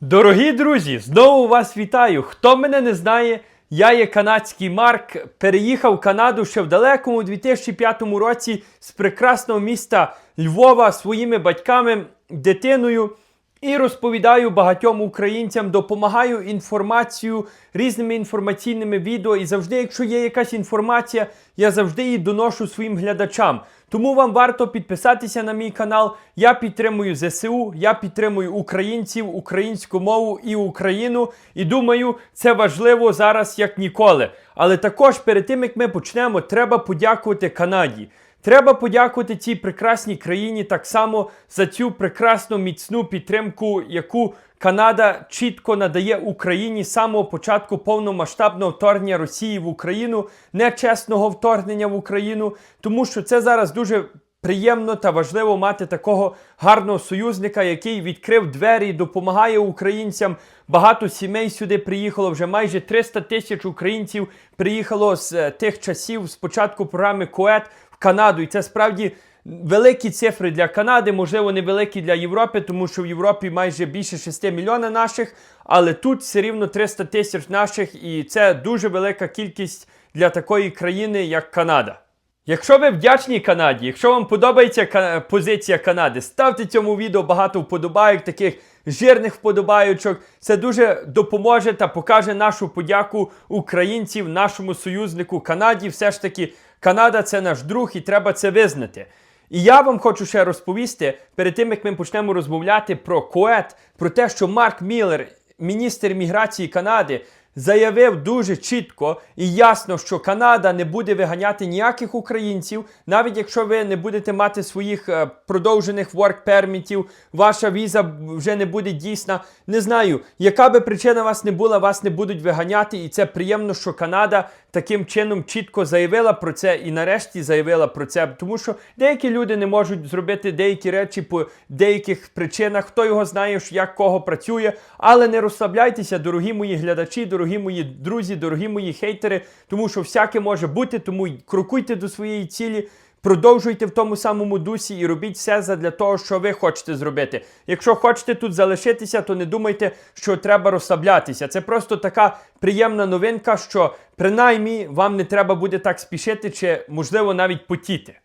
Дорогі друзі, знову вас вітаю. Хто мене не знає, я є канадський Марк. Переїхав в Канаду ще в далекому 2005 році з прекрасного міста Львова своїми батьками, дитиною. І розповідаю багатьом українцям, допомагаю інформацію різними інформаційними відео. І завжди, якщо є якась інформація, я завжди її доношу своїм глядачам. Тому вам варто підписатися на мій канал. Я підтримую ЗСУ, я підтримую українців, українську мову і Україну. І думаю, це важливо зараз як ніколи. Але також перед тим як ми почнемо, треба подякувати Канаді. Треба подякувати цій прекрасній країні так само за цю прекрасну міцну підтримку, яку Канада чітко надає Україні з самого початку повномасштабного вторгнення Росії в Україну, нечесного вторгнення в Україну, тому що це зараз дуже. Приємно та важливо мати такого гарного союзника, який відкрив двері допомагає українцям. Багато сімей сюди приїхало. Вже майже 300 тисяч українців приїхало з е, тих часів з початку програми КОЕТ Канаду. І це справді великі цифри для Канади, можливо, невеликі для Європи, тому що в Європі майже більше 6 мільйонів наших, але тут все рівно 300 тисяч наших, і це дуже велика кількість для такої країни, як Канада. Якщо ви вдячні Канаді, якщо вам подобається позиція Канади, ставте цьому відео багато вподобайок, таких жирних вподобайочок. Це дуже допоможе та покаже нашу подяку українців, нашому союзнику Канаді. Все ж таки, Канада це наш друг і треба це визнати. І я вам хочу ще розповісти перед тим, як ми почнемо розмовляти про КОЕТ, про те, що Марк Міллер, міністр міграції Канади, заявив дуже чітко і ясно, що Канада не буде виганяти ніяких українців, навіть якщо ви не будете мати своїх е, продовжених permitів, ваша віза вже не буде дійсна. Не знаю, яка би причина вас не була, вас не будуть виганяти, і це приємно, що Канада таким чином чітко заявила про це і нарешті заявила про це, тому що деякі люди не можуть зробити деякі речі по деяких причинах. Хто його знає, як кого працює, але не розслабляйтеся, дорогі мої глядачі, дорогі мої друзі, дорогі мої хейтери, тому що всяке може бути, тому крокуйте до своєї цілі. Продовжуйте в тому самому дусі і робіть все задля того, що ви хочете зробити. Якщо хочете тут залишитися, то не думайте, що треба розслаблятися. Це просто така приємна новинка, що принаймні вам не треба буде так спішити, чи можливо навіть потіти.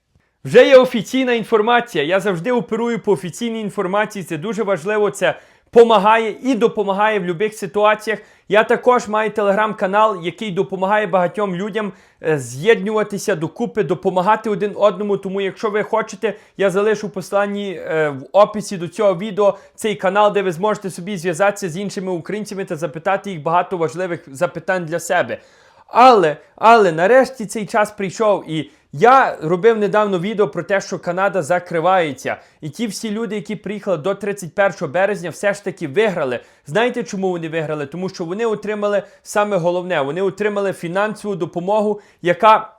Вже є офіційна інформація. Я завжди оперую по офіційній інформації. Це дуже важливо. Це помагає і допомагає в будь-яких ситуаціях. Я також маю телеграм-канал, який допомагає багатьом людям е, з'єднуватися докупи, допомагати один одному. Тому, якщо ви хочете, я залишу посланні е, в описі до цього відео цей канал, де ви зможете собі зв'язатися з іншими українцями та запитати їх багато важливих запитань для себе. Але, але нарешті цей час прийшов і. Я робив недавно відео про те, що Канада закривається, і ті всі люди, які приїхали до 31 березня, все ж таки виграли. Знаєте, чому вони виграли? Тому що вони отримали саме головне, вони отримали фінансову допомогу, яка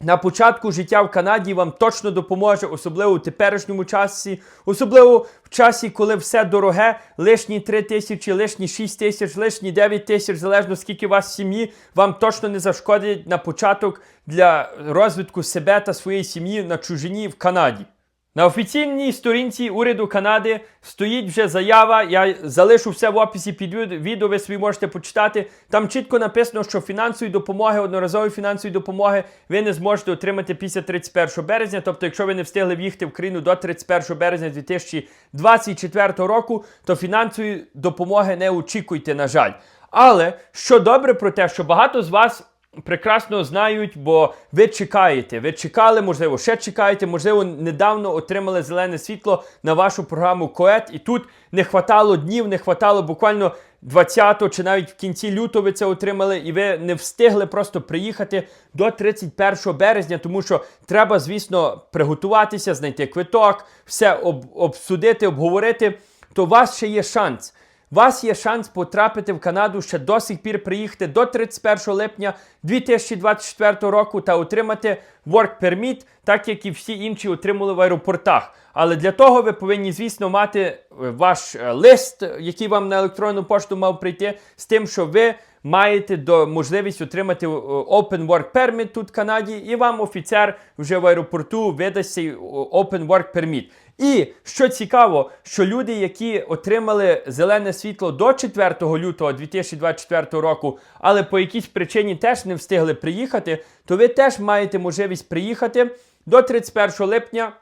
на початку життя в Канаді вам точно допоможе, особливо у теперішньому часі, особливо в часі, коли все дороге, лишні 3 тисячі, лишні 6 тисяч, лишні 9 тисяч, залежно скільки у вас сім'ї, вам точно не зашкодить на початок для розвитку себе та своєї сім'ї на чужині в Канаді. На офіційній сторінці уряду Канади стоїть вже заява. Я залишу все в описі під відео, ви собі можете почитати. Там чітко написано, що фінансової допомоги, одноразової фінансової допомоги ви не зможете отримати після 31 березня. Тобто, якщо ви не встигли в'їхати в країну до 31 березня 2024 року, то фінансової допомоги не очікуйте, на жаль. Але що добре про те, що багато з вас прекрасно знають, бо ви чекаєте. Ви чекали, можливо, ще чекаєте, можливо, недавно отримали зелене світло на вашу програму КОЕТ, і тут не хватало днів, не хватало буквально 20 чи навіть в кінці лютого ви це отримали, і ви не встигли просто приїхати до 31 березня, тому що треба, звісно, приготуватися, знайти квиток, все об, обсудити, обговорити. То у вас ще є шанс. Вас є шанс потрапити в Канаду ще до сих пір приїхати до 31 липня 2024 року та отримати work permit, так як і всі інші отримали в аеропортах. Але для того ви повинні, звісно, мати е, ваш е, лист, який вам на електронну пошту мав прийти, з тим, що ви маєте до можливість отримати е, Open Work Permit тут в Канаді, і вам офіцер вже в аеропорту видасть цей Open Work Permit. І що цікаво, що люди, які отримали зелене світло до 4 лютого 2024 року, але по якійсь причині теж не встигли приїхати, то ви теж маєте можливість приїхати до 31 липня.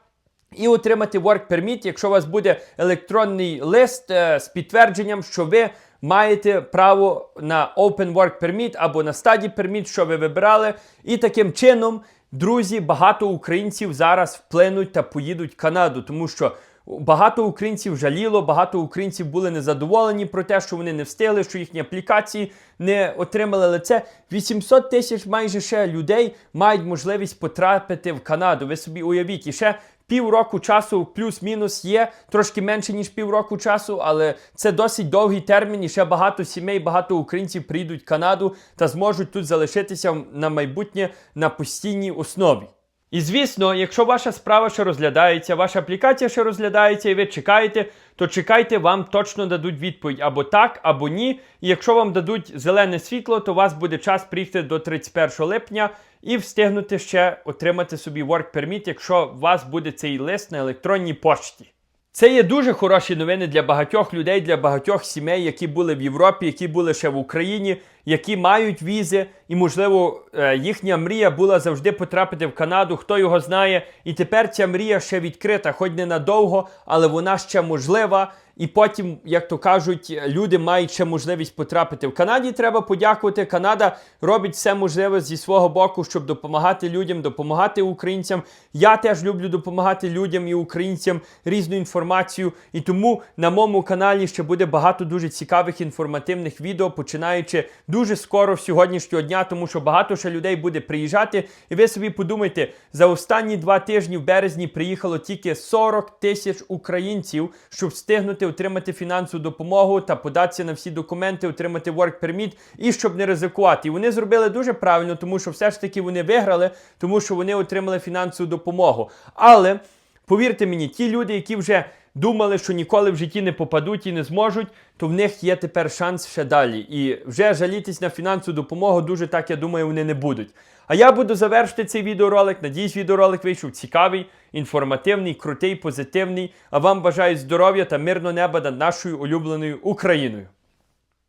І отримати Work Permit, якщо у вас буде електронний лист е, з підтвердженням, що ви маєте право на Open Work Permit або на Study Permit, що ви вибирали. І таким чином, друзі, багато українців зараз вплинуть та поїдуть в Канаду, тому що багато українців жаліло, багато українців були незадоволені про те, що вони не встигли, що їхні аплікації не отримали. Але це 800 тисяч майже ще людей мають можливість потрапити в Канаду. Ви собі уявіть, і ще півроку часу плюс-мінус є, трошки менше, ніж півроку часу, але це досить довгий термін, і ще багато сімей, багато українців приїдуть в Канаду та зможуть тут залишитися на майбутнє на постійній основі. І звісно, якщо ваша справа ще розглядається, ваша аплікація ще розглядається, і ви чекаєте, то чекайте, вам точно дадуть відповідь або так, або ні. І якщо вам дадуть зелене світло, то у вас буде час приїхати до 31 липня і встигнути ще отримати собі Work Permit, якщо у вас буде цей лист на електронній пошті. Це є дуже хороші новини для багатьох людей, для багатьох сімей, які були в Європі, які були ще в Україні, які мають візи, і, можливо, е, їхня мрія була завжди потрапити в Канаду. Хто його знає, і тепер ця мрія ще відкрита, хоч ненадовго, але вона ще можлива. І потім, як то кажуть, люди мають ще можливість потрапити в Канаді. Треба подякувати. Канада робить все можливе зі свого боку, щоб допомагати людям, допомагати українцям. Я теж люблю допомагати людям і українцям різну інформацію. І тому на моєму каналі ще буде багато дуже цікавих інформативних відео, починаючи дуже скоро з сьогоднішнього дня, тому що багато ще людей буде приїжджати. І ви собі подумайте, за останні два тижні в березні приїхало тільки 40 тисяч українців, щоб встигнути отримати фінансову допомогу та податися на всі документи, отримати work permit і щоб не ризикувати. І вони зробили дуже правильно, тому що все ж таки вони виграли, тому що вони отримали фінансову допомогу. Але повірте мені, ті люди, які вже думали, що ніколи в житті не попадуть і не зможуть, то в них є тепер шанс ще далі. І вже жалітись на фінансову допомогу дуже так, я думаю, вони не будуть. А я буду завершити цей відеоролик. Надіюсь, відеоролик вийшов цікавий, інформативний, крутий, позитивний. А вам бажаю здоров'я та мирного неба над нашою улюбленою Україною.